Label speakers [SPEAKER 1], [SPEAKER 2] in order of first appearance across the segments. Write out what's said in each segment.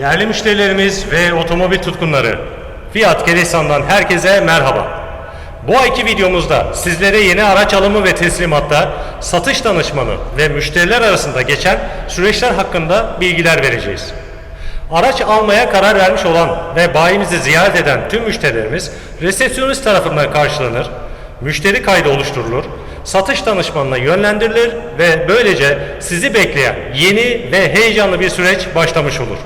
[SPEAKER 1] Değerli müşterilerimiz ve otomobil tutkunları, Fiat Kelesan'dan herkese merhaba. Bu ayki videomuzda sizlere yeni araç alımı ve teslimatta satış danışmanı ve müşteriler arasında geçen süreçler hakkında bilgiler vereceğiz. Araç almaya karar vermiş olan ve bayimizi ziyaret eden tüm müşterilerimiz resepsiyonist tarafından karşılanır, müşteri kaydı oluşturulur, satış danışmanına yönlendirilir ve böylece sizi bekleyen yeni ve heyecanlı bir süreç başlamış olur.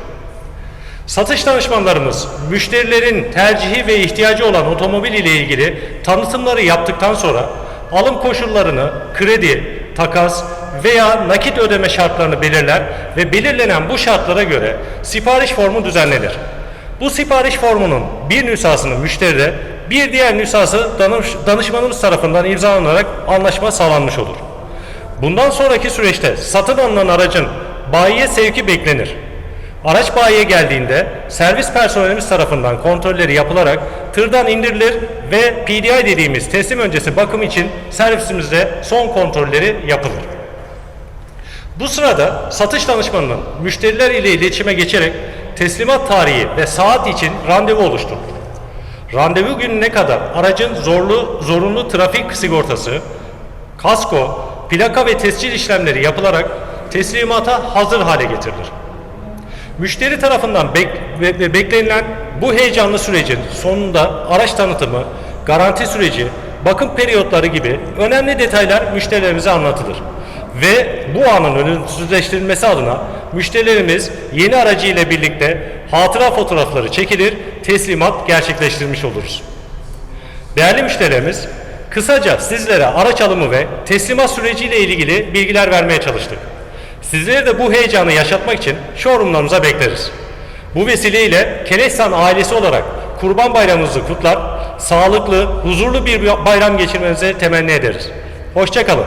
[SPEAKER 1] Satış danışmanlarımız müşterilerin tercihi ve ihtiyacı olan otomobil ile ilgili tanıtımları yaptıktan sonra alım koşullarını, kredi, takas veya nakit ödeme şartlarını belirler ve belirlenen bu şartlara göre sipariş formu düzenlenir. Bu sipariş formunun bir nüshasını müşteride, bir diğer nüshası danış- danışmanımız tarafından imzalanarak anlaşma sağlanmış olur. Bundan sonraki süreçte satın alınan aracın bayiye sevki beklenir. Araç bayiye geldiğinde servis personelimiz tarafından kontrolleri yapılarak tırdan indirilir ve PDI dediğimiz teslim öncesi bakım için servisimizde son kontrolleri yapılır. Bu sırada satış danışmanının müşteriler ile iletişime geçerek teslimat tarihi ve saat için randevu oluşturulur. Randevu gününe kadar aracın zorlu zorunlu trafik sigortası, kasko, plaka ve tescil işlemleri yapılarak teslimata hazır hale getirilir. Müşteri tarafından bek- ve- ve beklenilen bu heyecanlı sürecin sonunda araç tanıtımı, garanti süreci, bakım periyotları gibi önemli detaylar müşterilerimize anlatılır. Ve bu anın ölümsüzleştirilmesi adına müşterilerimiz yeni aracı ile birlikte hatıra fotoğrafları çekilir, teslimat gerçekleştirmiş oluruz. Değerli müşterilerimiz, kısaca sizlere araç alımı ve teslimat süreciyle ilgili bilgiler vermeye çalıştık. Sizleri de bu heyecanı yaşatmak için showroomlarımıza bekleriz. Bu vesileyle Keleşsan ailesi olarak Kurban Bayramınızı kutlar, sağlıklı, huzurlu bir bayram geçirmenizi temenni ederiz. Hoşçakalın.